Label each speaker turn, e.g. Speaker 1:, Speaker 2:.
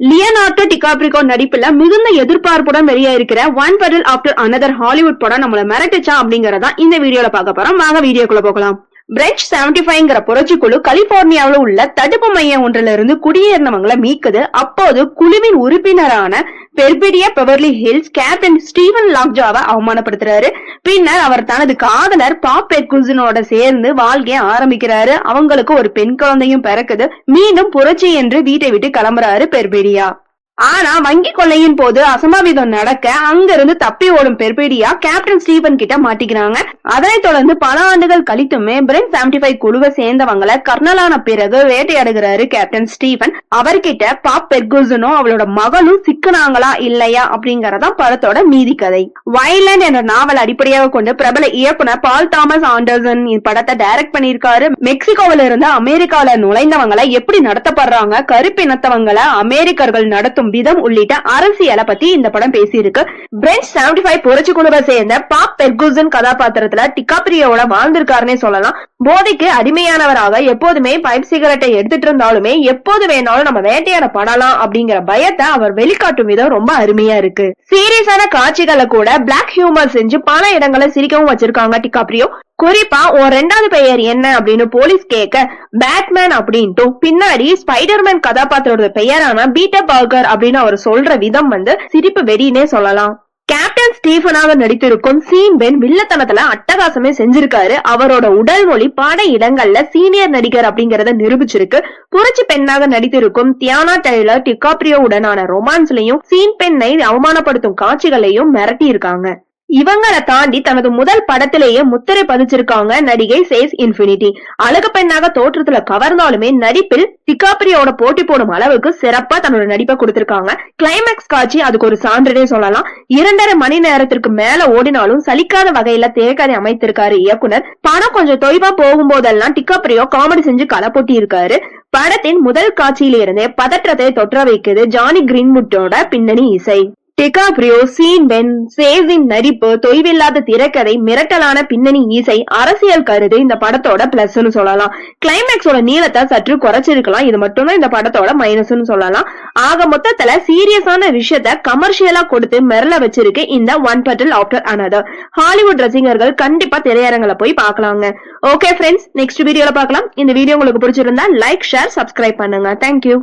Speaker 1: Leonardo டிகாப்ரிகோ நடிப்புல மிகுந்த எதிர்பார்ப்புடன் வெளியாயிருக்கிற One Battle After Another Hollywood படம் நம்மள மிரட்டுச்சா அப்படிங்கறதா இந்த வீடியோல பார்க்க போறோம். வாங்க வீடியோக்குள்ள போகலாம். பிரெஞ்ச் செவன்டி ஃபைவ்ங்கிற புரட்சி குழு கலிபோர்னியாவில் உள்ள தடுப்பு மையம் ஒன்றிலிருந்து குடியேறினவங்களை மீக்குது அப்போது குழுவின் உறுப்பினரான Perfidia Beverly Hills captain Steven லாக்ஜாவை அவமானப்படுத்துறாரு. பின்னர் அவர் தனது காதலர் பாப் பெர்குசனோட சேர்ந்து வாழ்க்கைய ஆரம்பிக்கிறாரு. அவங்களுக்கு ஒரு பெண் குழந்தையும் பிறக்குது. மீண்டும் புரட்சி என்று வீட்டை விட்டு கிளம்புறாரு பெர்பிடியா. ஆனா வங்கி கொள்ளையின் போது அசம்பாவிதம் நடக்க அங்கிருந்து தப்பி ஓடும் பெர்பீடியா கேப்டன் ஸ்டீவன் கிட்ட மாட்டிக்கிறாங்க. அதனைத் தொடர்ந்து பல ஆண்டுகள் கழித்துமே பிரென் செவன்டி ஃபைவ் குழுவை சேர்ந்தவங்களை கர்னலான பிறகு வேட்டையாடுகிறாரு கேப்டன் ஸ்டீவன் அவர்கிட்ட பாப் பெர்குசனும் அவளோட மகளும் சிக்கனாங்களா இல்லையா அப்படிங்கறதா படத்தோட மீதி கதை வைலண்ட் என்ற நாவல் அடிப்படையாக கொண்டு பிரபல இயக்குனர் பால் தாமஸ் ஆண்டர்சன் இப்படத்தை டைரக்ட் பண்ணியிருக்காரு. மெக்சிகோவில இருந்து அமெரிக்கால நுழைந்தவங்களை எப்படி நடத்தப்படுறாங்க கருப்பினத்தவங்களை அமெரிக்கர்கள் நடத்தும் விதம் உள்ளிட்ட அரசியலை பத்தி இந்த படம் பேசியிருக்கு. பிரெஞ்ச் செவன்டி ஃபைவ் புரட்சி குழுவை சேர்ந்த பாப் பெர்குசன் கதாபாத்திரத்துல டிகாப்ரியோட வாழ்ந்திருக்காருன்னே சொல்லலாம். போதைக்கு அடிமையானவராக எப்போதுமே பைப் சிகரெட்டை எடுத்துட்டு இருந்தாலுமே எப்போது வேணாலும் நம்ம வேட்டையாட படலாம் அப்படிங்கிற பயத்தை அவர் வெளிக்காட்டும் விதம் ரொம்ப அருமையா இருக்கு. சீரியஸான காட்சிகளை கூட பிளாக் ஹியூமர் செஞ்சு பல இடங்களை சிரிக்கவும் வச்சிருக்காங்க டிகாப்ரியோ. குறிப்பா உன் ரெண்டாவது பெயர் என்ன அப்படின்னு போலீஸ் கேட்க பேட்மேன் அப்படின்ட்டும் பின்னாடி ஸ்பைடர்மேன் கதாபாத்திரோட பெயரான பீட்டர் பர்கர் அப்படின்னு அவர் சொல்ற விதம் வந்து சிரிப்பு வெறினே சொல்லலாம். கேப்டன் ஸ்டீஃபனாக நடித்திருக்கும் சீன் பென் வில்லத்தனத்துல அட்டகாசமே செஞ்சிருக்காரு. அவரோட உடல் மொழி பட இடங்கள்ல சீனியர் நடிகர் அப்படிங்கறத நிரூபிச்சிருக்கு. புரட்சி பெண்ணாக நடித்திருக்கும் தியானா டெய்லர் டிகாப்ரியோ உடனான ரொமான்ஸ்லயும் சீன் பெண்ணை அவமானப்படுத்தும் காட்சிகளையும் மிரட்டி இருக்காங்க இவங்களை தாண்டி தனது முதல் படத்திலேயே முத்திரை பதிச்சிருக்காங்க நடிகை சேஸ் இன்ஃபினிட்டி. அழகு பெண்ணாக தோற்றத்துல கவர்ந்தாலுமே நடிப்பில் டிகாப்ரியோட போட்டி போடும் அளவுக்கு சிறப்பா தன்னோட நடிப்பை கொடுத்திருக்காங்க. கிளைமேக்ஸ் காட்சி அதுக்கு ஒரு சான்றுனே சொல்லலாம். இரண்டரை மணி நேரத்திற்கு மேல ஓடினாலும் சலிக்காத வகையில தேக்கதை அமைத்திருக்காரு இயக்குனர். பணம் கொஞ்சம் தொய்வா போகும்போதெல்லாம் டிகாப்ரியோ காமெடி செஞ்சு களப்பொட்டி இருக்காரு படத்தின் முதல் காட்சியிலிருந்தே பதற்றத்தை தொற்ற வைக்குது ஜானி கிரீன்வுட்டோட பின்னணி இசை. டிகாப்ரியோ சீன் பென் சேஸின் நடிப்பு தொய்வில்லாத திரைக்கதை மிரட்டலான பின்னணி இசை அரசியல் கருது இந்த படத்தோட பிளஸ்னு சொல்லலாம். கிளைமேக்ஸோட நீளத்தை சற்று குறைச்சிருக்கலாம். இது மட்டும்தான் இந்த படத்தோட மைனஸ்னு சொல்லலாம். ஆக மொத்தத்துல சீரியஸான விஷயத்த கமர்ஷியலா கொடுத்து மிரள வச்சிருக்கு இந்த one battle after another Hollywood ரசிகர்கள் கண்டிப்பா திரையரங்களை போய் பார்க்கலாங்க. ஓகே ஃப்ரெண்ட்ஸ் நெக்ஸ்ட் வீடியோல பார்க்கலாம். இந்த வீடியோ உங்களுக்கு பிடிச்சிருந்தா லைக் ஷேர் சப்ஸ்கிரைப் பண்ணுங்க. Thank you